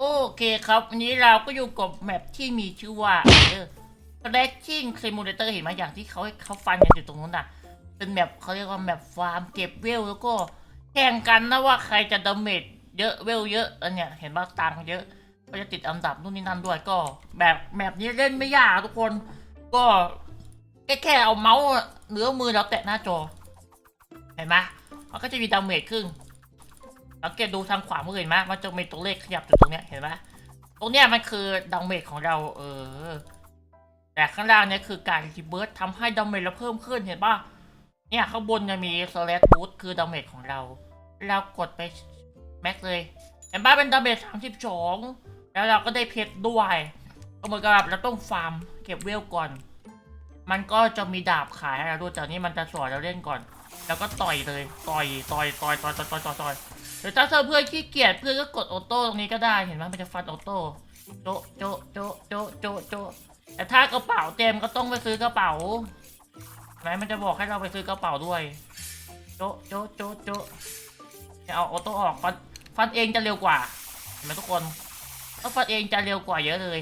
โอเคครับ วันนี้เราก็อยู่กับแมปที่มีชื่อว่าเออ Crashing Simulator เห็นไหมอย่างที่เขาเขาฟันกันอยู่ตรงนู้นน่ะ เป็นแมปเขาเรียกว่าแมปฟาร์มเก็บเวลแล้วก็แข่งกันนะว่าใครจะดาเมจเยอะเวลเยอะอันเนี้ยเห็นว่าตังเยอะ ก็จะติดอันดับนู่นนี่นั่นด้วยก็แบบแมปนี้เล่นไม่ยากทุกคน ก็แค่แค่เอาเมาส์เนื้อมือเราแตะหน้าจอ เห็นไหมมันก็จะมีดาเมจขึ้น สังเกตดูทางขวามือเห็นไหมมันจะมีตัวเลขขยับอยู่ตรงเนี้ยเห็นไหมตรงเนี้ยมันคือดาเมจของเรา เออ แต่ข้างล่างเนี่ยคือการรีเบิร์ตทำให้ดาเมจเราเพิ่มขึ้นเห็นปะเนี่ยข้างบนจะมีสแลตบูทคือดาเมจของเรา เรากดไปแม็กเลยเห็นปะเป็นดาเมจสามสิบสองแล้วเราก็ได้เพชรด้วยก็เหมือนกับเราต้องฟาร์มเก็บเวลก่อน มันก็จะมีดาบขายให้เราด้วยแต่นี่มันจะสอนเราเล่นก่อน แล้วก็ต่อยเลย ต่อย ต่อย ต่อย ต่อย ต่อย ต่อยต่อย รือถ้าเธอเพื่อนขี้เกียจเพื่อนก็กดออโต้ตรงนี้ก็ได้เห็นไหมมันจะฟันออโต้โจะโจะโจะโจะโจะโจะแต่ถ้ากระเป๋าเต็มก็ต้องไปซื้อกระเป๋าไหนมันจะบอกให้เราไปซื้อกระเป๋าด้วย โจะโจะโจะโจะเอาออโต้ออกฟันฟันเองจะเร็วกว่าเห็นไหมทุกคนถ้าฟันเองจะเร็วกว่าเยอะเลย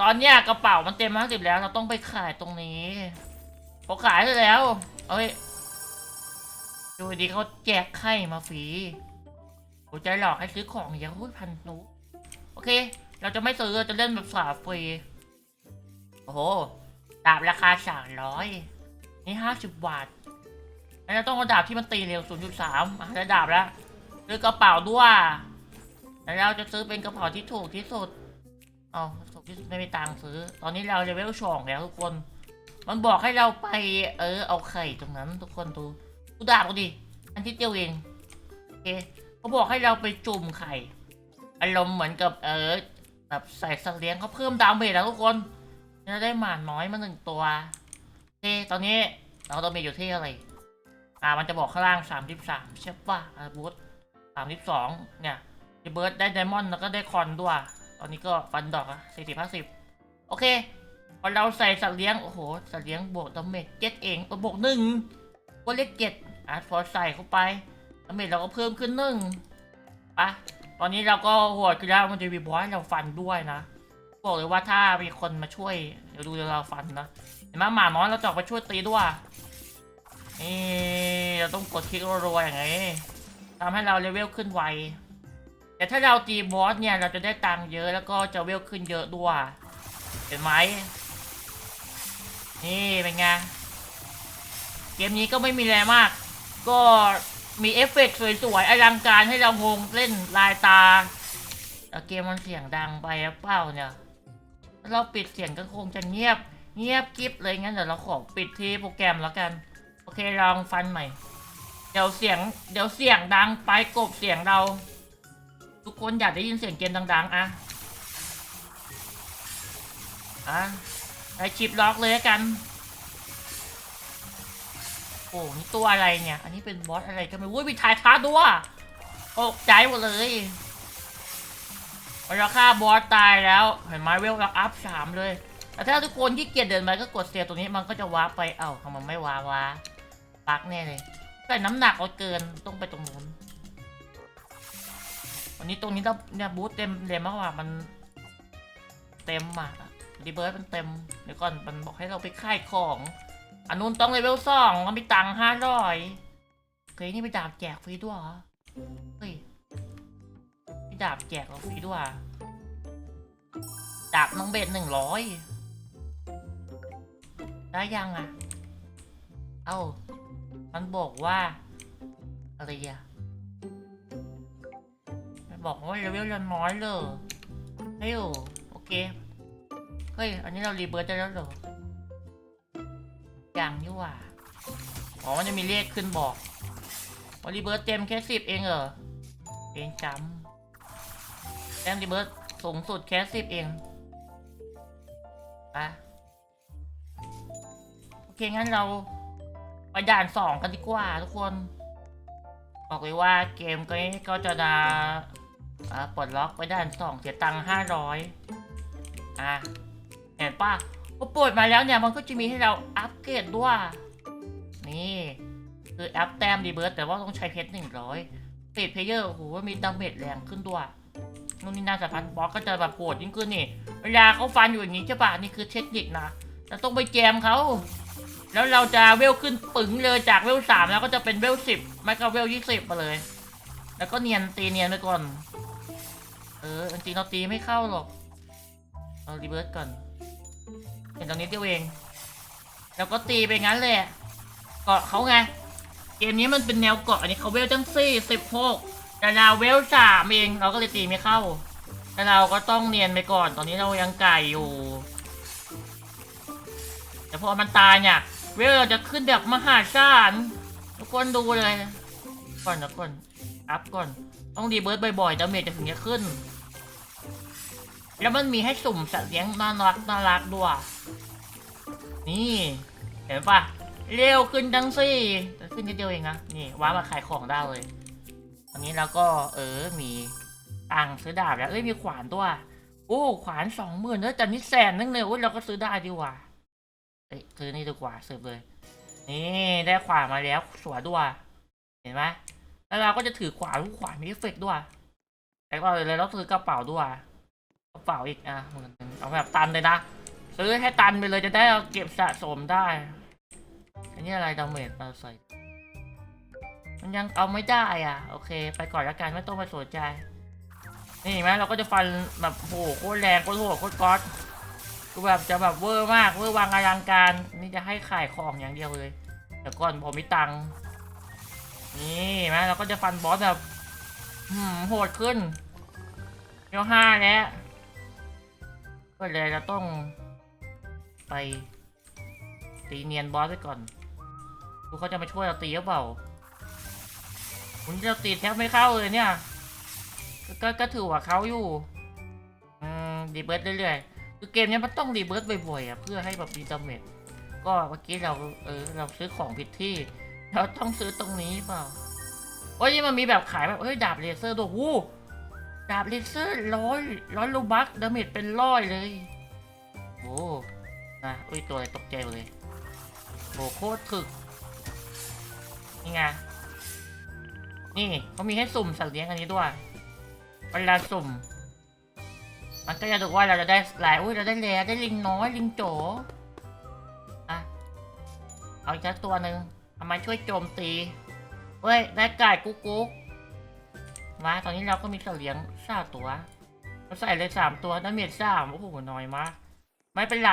ตอนเนี้ยกระเป๋ามันเต็มห้าสิบแล้ว เราต้องไปขายตรงนี้พอขายเสร็จแล้วเอ้ยดูดีเขาแจกไข่มาฟรี โอ้ใจหลอกให้ซื้อของเยอะโอ้ยพันนุโอเค เราจะไม่ซื้อจะเล่นแบบสาฟรีโอ้โหดาบราคาสามร้อยนี่ห้าสิบบาทแล้วเราต้องเอาดาบที่มันตีเร็ว0.3อะได้ดาบแล้วซื้อกระเป๋าด้วยแล้วเราจะซื้อเป็นกระเป๋าที่ถูกที่สุดเอาถูกที่สุดไม่มีตังค์ซื้อ ตอนนี้เราเลเวลสองแล้วทุกคน มันบอกให้เราไป เออ เอาไข่ตรงนั้น ทุกคนดูกูด่ากูดิอันที่เดียวเองโอเค เขาบอกให้เราไปจุ่มไข่ อารมณ์เหมือนกับเออแบบใส่สัตว์เลี้ยงเขาเพิ่มดาเมจแล้วทุกคนจะได้หมาน้อยมาหนึ่งตัวเคตอนนี้เราดาเมจอยู่ที่อะไร อ่า มันจะบอกข้างล่างสามสิบสามใช่ปะอาบูธสามสิบสองเนี่ยดีเบิร์ดได้ไดมอนด์แล้วก็ได้คอนด้วย ตอนนี้ก็ฟันดอกอะสี่สิบห้าสิบโอเค พอเราใส่สัตว์เลี้ยง โอ้โห สัตว์เลี้ยงบวกดาเมจเจ็ดเองบวกหนึ่งก็เลขเจ็ดอะพอใส่เข้าไป ดาเมจเราก็เพิ่มขึ้นหนึ่งปะตอนนี้เราก็หดขึ้นแล้วมันจะมีบอสให้เราฟันด้วยนะ บอกเลยว่าถ้ามีคนมาช่วย เดี๋ยวดูเดี๋ยวเราฟันนะ เห็นไหมหมาน้อยเราจอกไปช่วยตีด้วยนี่เราต้องกดคลิกรัวๆอย่างนี้ทำให้เราเลเวลขึ้นไว แต่ถ้าเราตีบอสเนี่ยเราจะได้ตังค์เยอะแล้วก็จะเวลขึ้นเยอะด้วย เห็นไหม นี่เป็นไง เกมนี้ก็ไม่มีอะไรมาก ก็ มีเอฟเฟกต์สวยๆอลังการให้เรางงเล่นลายตาแต่เกมมันเสียงดังไปเปล่าเนี่ยเราปิดเสียงก็คงจะเงียบ เงียบกริบเลยงั้นเดี๋ยวเราขอปิดที่โปรแกรมแล้วกัน โอเคลองฟันใหม่ เดี๋ยวเสียง เดี๋ยวเสียงดังไปกบเสียงเรา ทุกคนอยากได้ยินเสียงเกมดังๆ อะ อะไปชิปล็อกเลยละกัน โอ้นี่ตัวอะไรเนี่ย อันนี้เป็นบอสอะไรกันไม่รู้มีทายท้าด้วยตกใจหมดเลยเราฆ่าบอสตายแล้ว เห็นไหมเวลเราอัพสามเลย แต่ถ้าทุกคนที่เกียจเดินไปก็กดเสียตรงนี้มันก็จะว้าไป เอ้าทำไมไม่ว้าร์ปวะปักแน่เลย แต่น้ำหนักเราเกินต้องไปตรงนู้นวันนี้ตรงนี้ต้องเนี่ยบูธเต็มเลยมากกว่ามันเต็มอะดีเบิร์ดมันเต็ม เดี๋ยวก่อนมันบอกให้เราไปค่ายของ อันนู้นต้องเลเวลสองมันมีตังค์ห้าร้อยเฮ้ยนี่ไปดาบแจกฟรีด้วยเหรอ เฮ้ยมีดาบแจกเราฟรีด้วยดาบน้องเบสหนึ่งร้อยได้ยังอะ เอ้า มันบอกว่า อะไรอะมันบอกว่าเลเวลเราน้อยเลยเฮ้ยโอเค เฮ้ย อันนี้เรารีเบิร์ตได้แล้วเหรอ ยังนี่หว่า อ๋อ มันจะมีเลขขึ้นบอกว่ารีเบิร์ตเต็มแค่สิบเองเหรอเองจำแต้มรีเบิร์ตสูงสุดแค่สิบเองอะโอเค งั้นเราไปด่านสองกันดีกว่าทุกคน บอกเลยว่าเกมก็ก็จะดาปลดล็อกไปด่านสองเสียตังค์ห้าร้อยอะ เห็นปะ พอเปิดมาแล้วเนี่ยมันก็จะมีให้เราอัปเกรดด้วย นี่คืออัพแต้มดีเบิร์ดแต่ว่าต้องใช้เพชรหนึ่งร้อยเศษเพเยอร์โอ้โหมีดาเมจแรงขึ้นด้วยนู่นนี่นั่นสารพันบอสก็จะแบบโหดยิ่งขึ้นนี่ เวลาเขาฟันอยู่อย่างนี้ใช่ปะนี่คือเทคนิคนะเราต้องไปแจมเขา แล้วเราจะเวลขึ้นปึ๋งเลยจากเวลสามแล้วก็จะเป็นเวลสิบไม่ก็เวลยี่สิบมาเลย แล้วก็เนียนตีเนียนไปก่อน เออจริงเราตีไม่เข้าหรอกเรารีเบิร์ตก่อน เห็นตรงนี้เดียวเอง แล้วก็ตีไปงั้นแหละเกาะเขาไง เกมนี้มันเป็นแนวเกาะอันนี้เขาเวลจังซี่สิบหกแต่เราเวลสามเองเราก็เลยตีไม่เข้าแต่เราก็ต้องเนียนไปก่อนตอนนี้เรายังไก่อยู่แต่พอมันตายเนี่ยเวลเราจะขึ้นแบบมหาศาลทุกคนดูเลย ก่อนนะก่อนอัพก่อน ต้องรีเบิร์ตบ่อยๆดาเมจจะถึงจะขึ้น แล้วมันมีให้สุ่มสัตว์เลี้ยงน่ารักน่ารักด้วย นี่ เห็นปะเร็วขึ้นจังสิขึ้นนิดเดียวเองนะ นี่ว้ามาขายของได้เลยอันนี้เราก็เออ มีตังซื้อดาบแล้ว เอ้ย มีขวานด้วยโอ้ ขวานสองหมื่นแล้วแต่นี่แสนนึงเลยโอ้ยเราก็ซื้อได้ดีกว่า เอ้ย ซื้อนี่ดีกว่าซื้อเลย นี่ ได้ขวานมาแล้วสวยด้วย เห็นไหมแล้วเราก็จะถือขวานลูกขวานมีเอฟเฟกต์ด้วย แล้วก็เลยเราซื้อกระเป๋าด้วย เป๋าอีกอะหมื่นหนึ่งเอาแบบตันเลยนะซื้อให้ตันไปเลยจะได้เอาเก็บสะสมได้ อันนี้อะไรดาเมจเราใส่ มันยังเอาไม่ได้อะ โอเค ไปก่อนละกันไม่ต้องไปสนใจ นี่ไหมเราก็จะฟันแบบโหโคตรแรงโคตรโหดโคตรก๊อตคือแบบจะแบบเวอร์มากเวอร์วังอลังการ นี่จะให้ขายของอย่างเดียวเลยแต่ก่อนผมมีตังค์นี่ไหมเราก็จะฟันบอสแบบโหดขึ้นเดี๋ยวห้าแล้ว ก็เลยเราต้องไปตีเนียนบอสไปก่อน ดูเขาจะมาช่วยเราตีหรือเปล่าคุณจะตีแทบไม่เข้าเลยเนี่ย ก็ก็ถือว่าเขาอยู่อืมรีเบิร์ตเรื่อยๆ คือเกมนี้มันต้องรีเบิร์ตบ่อยๆอะเพื่อให้แบบมีดาเมจ ก็เมื่อกี้เราเออเราซื้อของผิดที่ เราต้องซื้อตรงนี้เปล่า โอ้ยนี่มันมีแบบขายแบบเฮ้ยดาบเลเซอร์ด้ววู้ ดาบเลเซอร์ร้อยร้อยลูบักดาเมจเป็นร้อยเลยโอ้นะอุ้ยตัวอะไรตกใจเลยโอ้โคตรถึกนี่ไงนี่เขามีให้สุ่มสัตว์เลี้ยงอันนี้ด้วยเวลาสุ่ม มันก็จะดูว่าเราจะได้หลายอุ้ยเราได้แลได้ลิงน้อยลิงโจอะเอาอีกสักตัวหนึ่งเอามาช่วยโจมตีเฮ้ยได้ไก่กุ๊กกุ๊ก มาตอนนี้เราก็มีเสลียงสามตัวเราใส่เลยสามตัวดาเมจสามโอ้โหน้อยมากไม่เป็นไร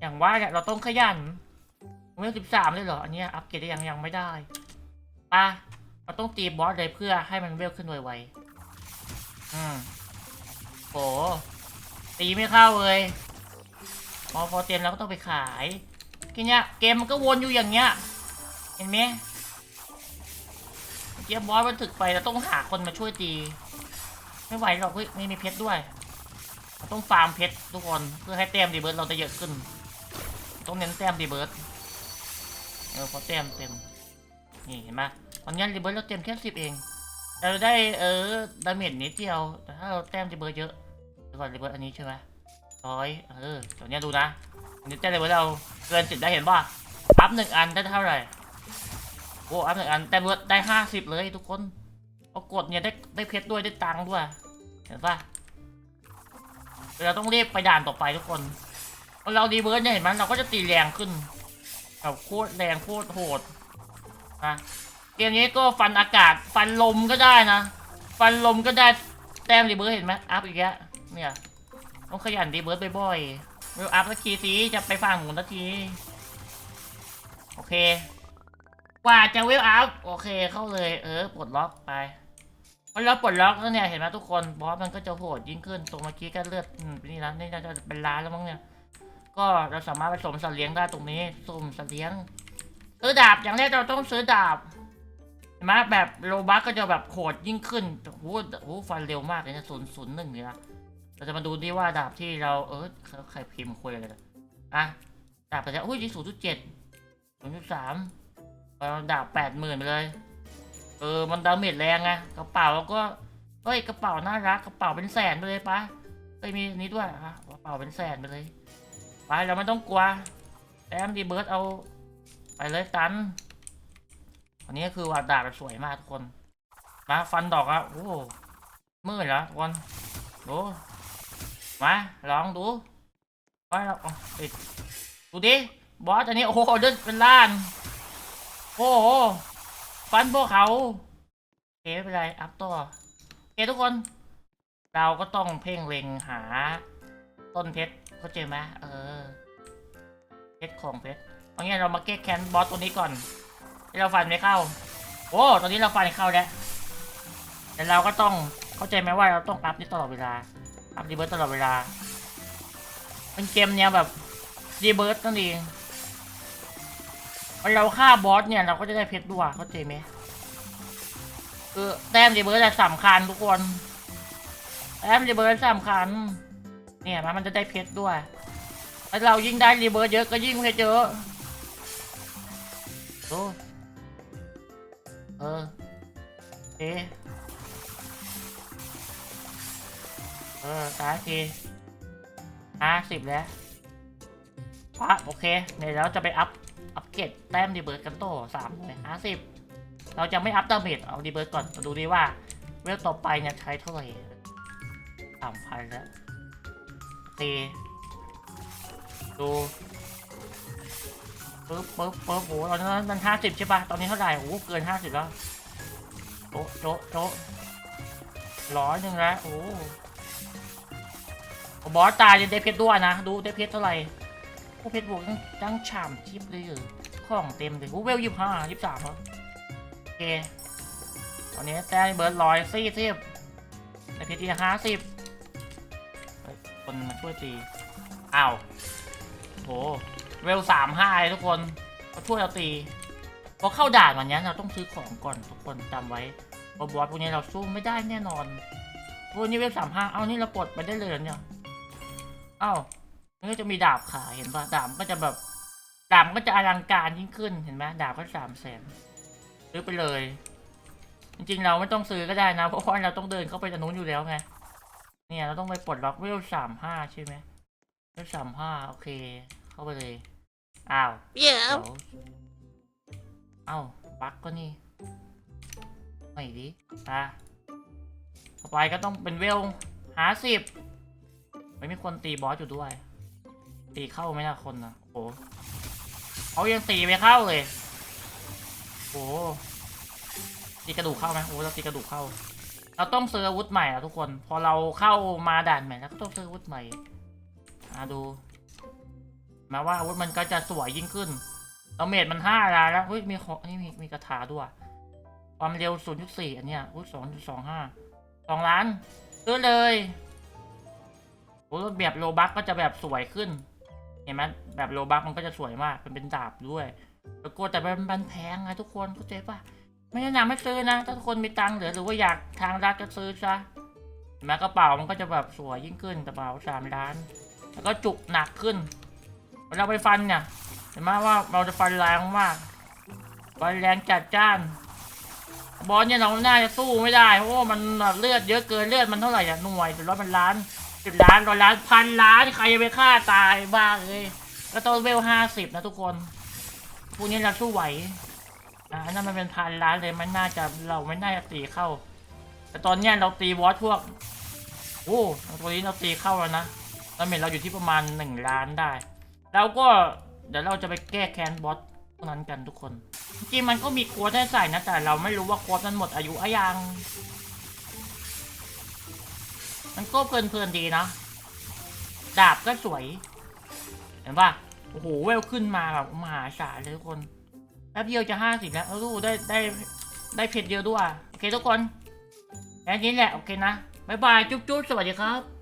อย่างว่าเนี่ยเราต้องขยันเมื่อสิบสามเลยเหรออันนี้อัปเกรดได้ยังยังไม่ได้ปะเราต้องตีบอสเลยเพื่อให้มันเวลขึ้นไวๆอืมโหตีไม่เข้าเลยพอพอเต็มแล้วก็ต้องไปขายทีเนี้ยเกมมันก็วนอยู่อย่างเงี้ย เห็นไหม เมื่อกี้บอสมันถึกไปเราต้องหาคนมาช่วยตี ไม่ไหวหรอกเฮ้ยไม่มีเพชรด้วยเราต้องฟาร์มเพชรทุกคนเพื่อให้แต้มดีเบิร์ดเราจะเยอะขึ้น ต้องเน้นแต้มดีเบิร์ดเออพอแต้มเต็มนี่เห็นไหมตอนนี้รีเบิร์ตเราเต็มแค่สิบเองเราได้เออดาเมจนิดเดียวแต่ถ้าเราแต้มรีเบิร์ตเยอะก่อนรีเบิร์ตอันนี้ใช่ไหมร้อยเออเดี๋ยวนี้ดูนะอันนี้แต้มรีเบิร์ตเราเกินสิบได้เห็นป่ะอัพหนึ่งอันได้เท่าไหร่ โอ้อัพหนึ่งอันแต้มรีเบิร์ตได้ห้าสิบเลยทุกคนพอากดเนี่ยได้ได้เพชรด้วยได้ตังค์ด้วย เห็นปะเราต้องรีบไปด่านต่อไปทุกคนเรารีเบิร์ตเนี่ยเห็นไหมเราก็จะตีแรงขึ้นแบบโคตรแรงโคตรโหดนะเกมนี้ก็ฟันอากาศฟันลมก็ได้นะ ฟันลมก็ได้แต้มรีเบิร์ตเห็นไหมอัพอีกแล้วเนี่ยต้องขยันรีเบิร์ตบ่อยๆเวลอัพสักทีสิจะไปฟังหมุนสักที โอเค กว่าจะเวลอัพโอเคเข้าเลย เออปลดล็อกไปพอเราปลดล็อกแล้วเนี่ยเห็นไหมทุกคนบอสมันก็จะโหดยิ่งขึ้นตรงเมื่อกี้ก็เลือดอืมนี่นะนี่น่าจะเป็นล้านแล้วมั้งเนี่ย ก็เราสามารถผสมสัตว์เลี้ยงได้ตรงนี้สุ่มสัตว์เลี้ยงซื้อดาบอย่างแรกเราต้องซื้อดาบเห็นไหมแบบโลบัคก็จะแบบโหดยิ่งขึ้นโอ้โหโอ้โหฟันเร็วมากเลยนะศูนย์ศูนย์หนึ่งเลยนะเราจะมาดูดิว่าดาบที่เราเออใครพิมพ์คุยอะไรกันอะดาบไปแล้วอุ้ยศูนย์จุดเจ็ดศูนย์จุดสาม เราดาบแปดหมื่นไปเลย เออ มันดาเมจแรงไง กระเป๋าก็ เฮ้ย กระเป๋าน่ารัก กระเป๋าเป็นแสนไปเลยปะเฮ้ย มีนี้ด้วยอะกระเป๋าเป็นแสนไปเลย ไป เราไม่ต้องกลัวแอมดีเบิร์ดเอา ไปเลยตัน อันนี้คือว่าดาบสวยมากทุกคน มาฟันดอกอะโอ้มืดแล้วทุกคนดู มาลองดูว่าเราเอาปิดดูดิ บอสอันนี้ โอ้โหเดินเป็นล้าน โอ้โหฟันพวกเขาโอเคไม่เป็นไรอัพต่อโอเคทุกคน เราก็ต้องเพ่งเล็งหา ต้นเพชรเข้าใจไหมเออ เพชรของเพชรเอางี้เรามาแก้แค้นบอสตัวนี้ก่อนเราฟันไม่เข้า โอ้ตอนนี้เราฟันเข้าแล้วแต่เราก็ต้องเข้าใจไหมว่าเราต้องอัพนี่ตลอดเวลา อัพดีเบิร์ตตลอดเวลา เป็นเกมเนี้ยแบบดีเบิร์ตนั่นเอง เราฆ่าบอสเนี่ยเราก็จะได้เพชรด้วยเข้าใจไหมคือแต้มดีเบิร์ตสำคัญทุกคนแต้มดีเบิร์ตสำคัญ เนี่ยมันมันจะได้เพชรด้วยแล้วเรายิ่งได้รีเบิร์ตเยอะก็ยิ่งเพชรเยอะโอ้เออเอเออตายทีห้าสิบแล้วปะโอเค เดี๋ยวเราจะไปอัพ เกรดแต้มดีเบิร์ตกันโตสามเลยห้าสิบเราจะไม่อัพดาเมจเอาดีเบิร์ตก่อนมาดูดีว่าเวลต่อไปเนี่ยใช้เท่าไหร่สามพันแล้วตีดูปึ๊บปึ๊บปึ๊บโอ้โหตอนนั้นมันห้าสิบใช่ปะตอนนี้เท่าไหร่โอ้โหเกินห้าสิบแล้วโจ๊ะโจ๊ะโจ๊ะร้อยหนึ่งแล้วโอ้โหบอสตายจะได้เพชรด้วยนะ ดูได้เพชรเท่าไหร่โอ้เพชรบวกยังยังฉ่ำชิปเลยเหรอ ของเต็มเลยโอ้เวลยี่ห้ายี่สามแล้วโอเคตอนนี้แต้มเบิร์ดร้อยสี่สิบได้เพชรที่ห้าสิบคนมาช่วยตีอ้าวโหเวลสามห้าทุกคนมาช่วยเราตีพอเข้าด่านวันนี้เราต้องซื้อของก่อนทุกคนจำไว้บอสพวกนี้เราสู้ไม่ได้แน่นอนพวกนี้เวลสามห้าเอานี่เราปลดไปได้เลยเนี่ยอ้าวนี่ก็จะมีดาบขายเห็นปะดาบก็จะแบบ ดาบก็จะอลังการยิ่งขึ้นเห็นไหมดาบก็สามแสนซื้อไปเลย จริงๆเราไม่ต้องซื้อก็ได้นะ เพราะว่าเราต้องเดินเข้าไปตรงนู้นอยู่แล้วไง เนี่ยเราต้องไปปลดล็อกเวลสามห้าใช่ไหมเวลสามห้าโอเค เข้าไปเลย อ้าวเดี๋ยวเอ้าบั๊กก็นี่ไม่ดิอะต่อไปก็ต้องเป็นเวลหาสิบไม่มีคนตีบอสอยู่ด้วย ตีเข้าไหมล่ะคนนะโอ้โห เขายังตีไม่เข้าเลย โอ้ตีกระดูกเข้าไหมโอ้เราตีกระดูกเข้า เราต้องซื้ออาวุธใหม่อะทุกคน พอเราเข้ามาด่านใหม่แล้วก็ต้องซื้ออาวุธใหม่มาดู มาว่าอาวุธมันก็จะสวยยิ่งขึ้นเราเมจมันห้าล้านแล้วเฮ้ยมีของนี่มีมีกระถาด้วย ความเร็วศูนย์จุดสี่อันเนี้ยอุ้ยสองจุดสองห้าสองล้านซื้อเลยโอ้แบบโลบักก็จะแบบสวยขึ้น เห็นไหมแบบโลบักมันก็จะสวยมากเป็นเป็นดาบด้วย แล้วก็แต่มันมันแพงไงทุกคนเข้าใจปะไม่แนะนำให้ซื้อนะ ถ้าทุกคนมีตังค์เหลือหรือว่าอยากทางรัฐก็ซื้อซะเห็นไหมกระเป๋ามันก็จะแบบสวยยิ่งขึ้นกระเป๋าสามล้าน แล้วก็จุกหนักขึ้นเวลาไปฟันเนี่ยเห็นไหมว่าเราจะฟันแรงมากฟันแรงจัดจ้าน บอลเนี่ยเราน่าจะสู้ไม่ได้เพราะว่ามันเลือดเยอะเกินเลือดมันเท่าไหร่อะหน่วยหรือร้อยมันล้าน สิบล้านร้อยล้านพันล้านใครจะไปฆ่าตายบ้าเลยก็ต้องเวลห้าสิบนะทุกคนพวกนี้เราสู้ไหวอ่าอันนั่นมันเป็นพันล้านเลยมันน่าจะเราไม่น่าจะตีเข้า แต่ตอนนี้เราตีวอสพวกโอ้ตัวนี้เราตีเข้าแล้วนะเราเห็นเราอยู่ที่ประมาณหนึ่งล้านได้แล้วก็เดี๋ยวเราจะไปแก้แค้นบอสพวกนั้นกันทุกคน จริงมันก็มีโค้ดให้ใส่นะแต่เราไม่รู้ว่าโค้ดมันหมดอายุอะยัง มันก็เพลินๆดีนะ ดาบก็สวย เห็นป่ะ โอ้โห เวลขึ้นมาแบบมหาศาลเลยทุกคนแป๊บเดียวจะห้าสิบแล้วเออได้ได้ได้เพชรเยอะด้วย โอเคทุกคนแค่นี้แหละ โอเคนะ บ๊ายบาย จุ๊บจุ๊บสวัสดีครับ